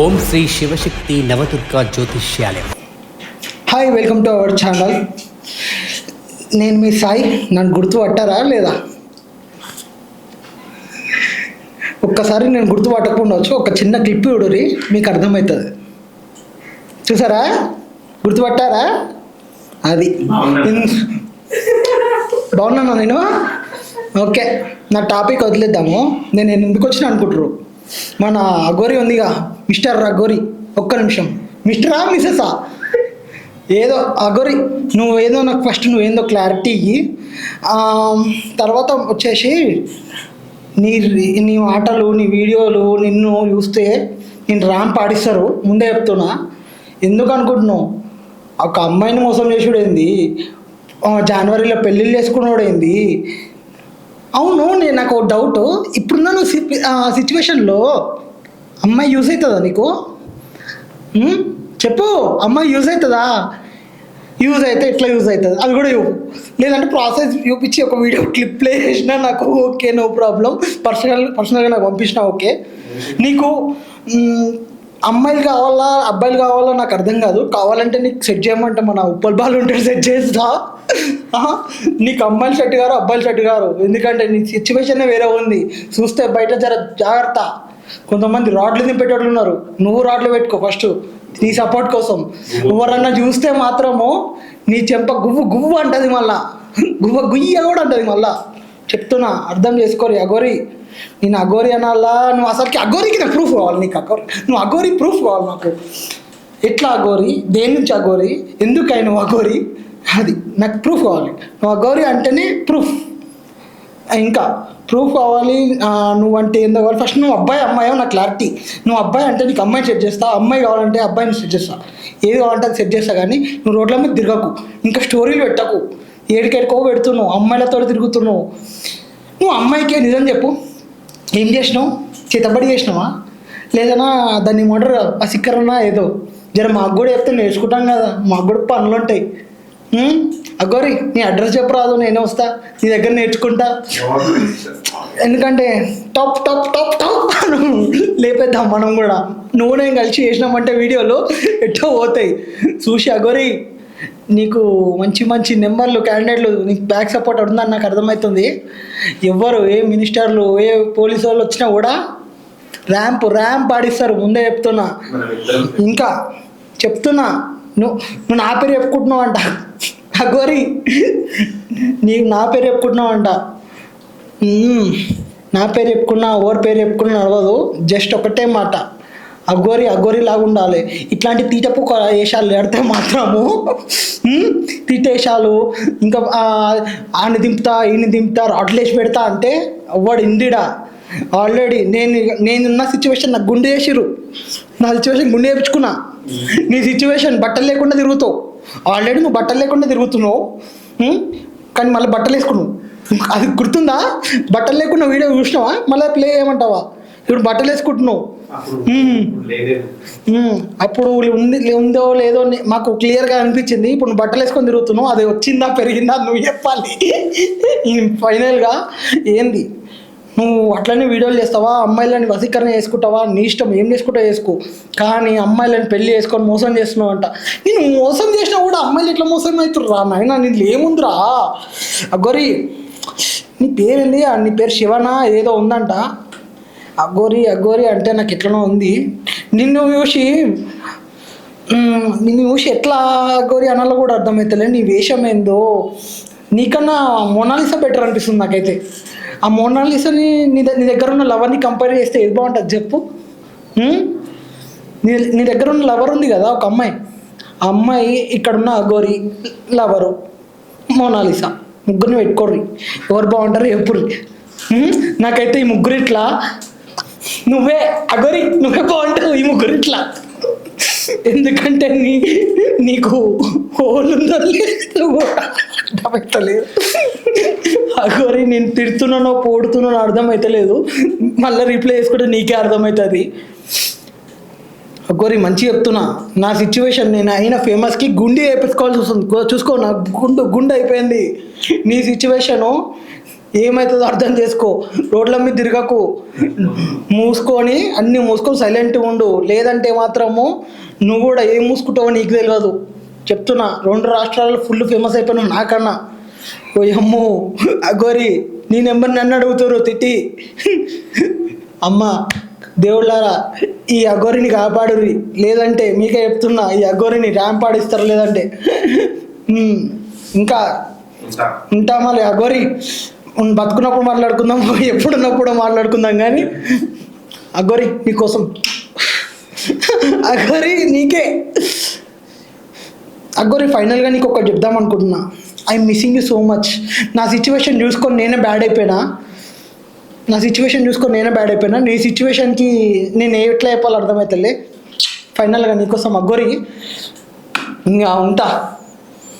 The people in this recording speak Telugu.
ఓం శ్రీ శివశక్తి నవదుర్గా జ్యోతిష్యాలయం. Hi welcome to our channel నేను మీ సాయి నన్ను గుర్తుపట్టారా లేదా? ఒక్కసారి నేను గుర్తుపట్టకుండా వచ్చి ఒక చిన్న క్లిప్ చూడరి మీకు అర్థమవుతుంది. చూసారా? గుర్తుపట్టారా? అది. బాగున్నాను నేను? ఓకే నా టాపిక్ వదిలేద్దాము. నేను ఎందుకు వచ్చిన అనుకుంటారు మన అఘోరి ఉందిగా మిస్టర్ అఘోరి ఒక్క నిమిషం. మిస్టరా మిసెసా ఏదో అఘోరి నువ్వు ఏదో నాకు ఫస్ట్ నువ్వేందో క్లారిటీ ఇయ్యి. తర్వాత వచ్చేసి నీ నీ ఆటలు నీ వీడియోలు నిన్ను చూస్తే నేను ర్యాంప్ పాడిస్తారు ముందే చెప్తున్నా. ఎందుకు అనుకుంటున్నావు ఒక అమ్మాయిని మోసం చేసుడు ఏంది జనవరిలో పెళ్ళిళ్ళు చేసుకున్నాడు ఏంది అవును నేను నాకు ఒక డౌట్ ఇప్పుడున్న నువ్వు సిచ్యువేషన్లో అమ్మాయి యూజ్ అవుతుందా నీకు? చెప్పు అమ్మాయి యూజ్ అవుతుందా? యూజ్ అయితే ఎట్లా యూజ్ అవుతుంది? అది కూడా ఇవ్వు లేదంటే ప్రాసెస్ చూపించి ఒక వీడియో క్లిప్ ప్లే చేసినా నాకు ఓకే నో ప్రాబ్లం పర్సనల్ పర్సనల్గా నాకు పంపించినా ఓకే నీకు అమ్మాయిలు కావాలా అబ్బాయిలు కావాలా నాకు అర్థం కాదు. కావాలంటే నీకు సెట్ చేయమంటే మన ఉప్పల్ బాల్ ఉంటే సెట్ చేస్తా. నీకు అమ్మాయిలు సెట్ గారు అబ్బాయిలు సెట్ గారు ఎందుకంటే నీ సిచ్యువేషన్ వేరే ఉంది. చూస్తే బయట జర జాగ్రత్త. కొంతమంది రాడ్లు దింపేటోళ్ళు ఉన్నారు. నువ్వు రాడ్లు పెట్టుకో ఫస్ట్ నీ సపోర్ట్ కోసం. ఎవరన్నా చూస్తే మాత్రము నీ చెంప గువ్వు గువ్వు అంటది మళ్ళా. గువ్వ గుయ్య కూడా అంటది మళ్ళా. చెప్తున్నా అర్థం చేసుకోరు అగోరి నేను అగోరి అనాలా? నువ్వు అసలుకి అఘోరికి నాకు ప్రూఫ్ కావాలి నీకు అఘోరి. నువ్వు అఘోరి ప్రూఫ్ కావాలి నాకు. ఎట్లా అఘోరి? దేని నుంచి అగోరి ఎందుకై నువ్వు అఘోరి? అది నాకు ప్రూఫ్ కావాలి. నువ్వు అఘోరి అంటేనే ప్రూఫ్ ఇంకా ప్రూఫ్ కావాలి నువ్వు నువ్వంటే ఏందో కావాలి. ఫస్ట్ నువ్వు అబ్బాయి అమ్మాయో నాకు క్లారిటీ నువ్వు అబ్బాయి అంటే నీకు అమ్మాయిని సెట్ చేస్తా. అమ్మాయి కావాలంటే అబ్బాయిని సెట్ చేస్తా. ఏది కావాలంటే అది సెట్ చేస్తా కానీ నువ్వు రోడ్ల మీద తిరగకు. ఇంకా స్టోరీలు పెట్టకు. ఏడికెడుకో పెడుతున్నావు. అమ్మాయిలతో తిరుగుతున్నావు. నువ్వు అమ్మాయికే నిజం చెప్పు. ఏం చేసినావు? చేతబడి చేసినావా? లేదన్నా దాన్ని మోటర్ ఆ సిక్కరన్నా ఏదో. జర మాకు కూడా చెప్తే నేర్చుకుంటాం కదా మాకు కూడా పనులు ఉంటాయి. అగోరి నీ అడ్రస్ చెప్పరాదు నేనే వస్తా నీ దగ్గర నేర్చుకుంటా. ఎందుకంటే టాప్ టాప్ టాప్ టాప్ లేపేద్దాం మనం కూడా. నువ్వు నేను కలిసి చేసినామంటే వీడియోలో ఎట్టో పోతాయి. చూసి అగోరి నీకు మంచి మంచి నెంబర్లు క్యాండిడేట్లు నీకు బ్యాక్ సపోర్ట్ ఉందని నాకు అర్థమవుతుంది. ఎవ్వరు ఏ మినిస్టర్లు ఏ పోలీసు వాళ్ళు వచ్చినా కూడా ర్యాంప్ ర్యాంప్ ఆడిస్తారు. ముందే చెప్తున్నా. ఇంకా చెప్తున్నా. నువ్వు నువ్వు నా పేరు చెప్పుకుంటున్నావు అంట అగోరి నీవు నా పేరు చెప్పుకుంటున్నావు అంట నా పేరు చెప్పుకున్నా ఎవరి పేరు చెప్పుకున్నా నడవదు. జస్ట్ ఒకటే మాట. అగోరి అగోరి లాగా ఉండాలి. ఇట్లాంటి తీటపు వేషాలు పెడితే మాత్రము తీటేషాలు ఇంకా ఆని దింపుతా ఈయన దింపుతా రాట్లేసి పెడతా అంటే వాడు ఇందిడా ఆల్రెడీ నేను నేనున్న సిచ్యువేషన్ నాకు గుండె చేసిరు నా సిచ్యువేషన్ గుండె చేపించుకున్నా. నీ సిచ్యువేషన్ బట్టలు లేకుండా తిరుగుతావు. ఆల్రెడీ నువ్వు బట్టలు లేకుండా తిరుగుతున్నావు. కానీ మళ్ళీ బట్టలు వేసుకున్నావు. అది గుర్తుందా? బట్టలు లేకుండా వీడియో చూసినావా? మళ్ళీ ప్లే చేయమంటావా? ఇప్పుడు బట్టలు వేసుకుంటున్నావు. అప్పుడు ఉంది ఉందో లేదో మాకు క్లియర్గా అనిపించింది. ఇప్పుడు నువ్వు బట్టలు వేసుకొని తిరుగుతున్నావు. అది వచ్చిందా పెరిగిందా నువ్వు చెప్పాలి. ఫైనల్గా ఏంది? నువ్వు అట్లనే వీడియోలు చేస్తావా? అమ్మాయిలని వసీకరణ చేసుకుంటావా? నీ ఇష్టం ఏం చేసుకుంటావు చేసుకో. కానీ అమ్మాయిలని పెళ్ళి చేసుకొని మోసం చేస్తున్నావు అంట. నేను మోసం చేసినా కూడా అమ్మాయిలు ఎట్లా మోసం అవుతుర్రా నాయన? నీళ్ళు ఏముందిరా? అగోరి నీ పేరేంది? నీ పేరు శివన? ఏదో ఉందంట. అగోరి అగోరి అంటే నాకు ఎట్లనో ఉంది. నిన్ను చూసి నిన్ను చూసి ఎట్లా అగోరి అనాలో కూడా అర్థమవుతలే నీ వేషం ఏందో నీకన్నా మోనాలిసా బెటర్ అనిపిస్తుంది నాకైతే. ఆ మోనాలిసాని నీ ద- నీ దగ్గర ఉన్న లవర్ని కంపేర్ చేస్తే ఏది బాగుంటుంది చెప్పు? నీ నీ దగ్గర ఉన్న లవర్ ఉంది కదా ఒక అమ్మాయి. ఆ అమ్మాయి ఇక్కడున్న అగోరి లవరు మోనాలిసా. ముగ్గురిని పెట్టుకోర్రి. ఎవరు బాగుంటారు ఎప్పుడు నాకైతే ఈ ముగ్గురు ఇట్లా నువ్వే అగొరి నువ్వే బాగుంటావు ఈ ముగ్గురు ఇట్లా ఎందుకంటే నీ నీకు హోల్ ఉందో అర్థమవుతలేదు అగోరి నేను తిడుతున్నానో పోడుతున్నానో అర్థమవుతలేదు మళ్ళీ రిప్లై చేసుకుంటే నీకే అర్థమవుతుంది అగోరి మంచి చెప్తున్నా. నా సిచ్యువేషన్ నేను అయిన ఫేమస్కి గుండె వేపించుకోవాల్సి వస్తుంది. చూసుకో నా గుండు గుండె అయిపోయింది. నీ సిచ్యువేషను ఏమవుతుందో అర్థం చేసుకో. రోడ్ల మీద తిరగకు. మూసుకొని అన్ని మూసుకొని సైలెంట్గా ఉండు. లేదంటే మాత్రము నువ్వు కూడా ఏం మూసుకుంటావో నీకు తెలియదు చెప్తున్నా రెండు రాష్ట్రాల్లో ఫుల్ ఫేమస్ అయిపోయినావు నాకన్నా. ఓ అమ్మో అగోరి నీ నెంబర్ నన్ను అడుగుతారు తిట్టి. అమ్మ దేవుళ్ళారా ఈ అగోరిని కాపాడురి లేదంటే మీకే చెప్తున్నా ఈ అగోరిని ర్యాంప్ ఆడిస్తారు లేదంటే. ఇంకా ఉంటా. మళ్ళీ అగోరి? బతుకున్నప్పుడు మాట్లాడుకుందాం ఎప్పుడున్నప్పుడు మాట్లాడుకుందాం కానీ అగోరి నీకోసం. అగోరి నీకే. అగోరి ఫైనల్గా నీకు ఒకటి చెప్దాం అనుకుంటున్నా. I missing you so much. నా సిచ్యువేషన్ చూసుకొని నేనే బ్యాడ్ అయిపోయినా. నా సిచ్యువేషన్ చూసుకొని నేనే బ్యాడ్ అయిపోయినా. నీ సిచ్యువేషన్కి నేను ఎట్లా చెప్పాలో అర్థమవుతుంది ఫైనల్గా నీకోసం అగ్గోరి ఇంకా ఉంటా.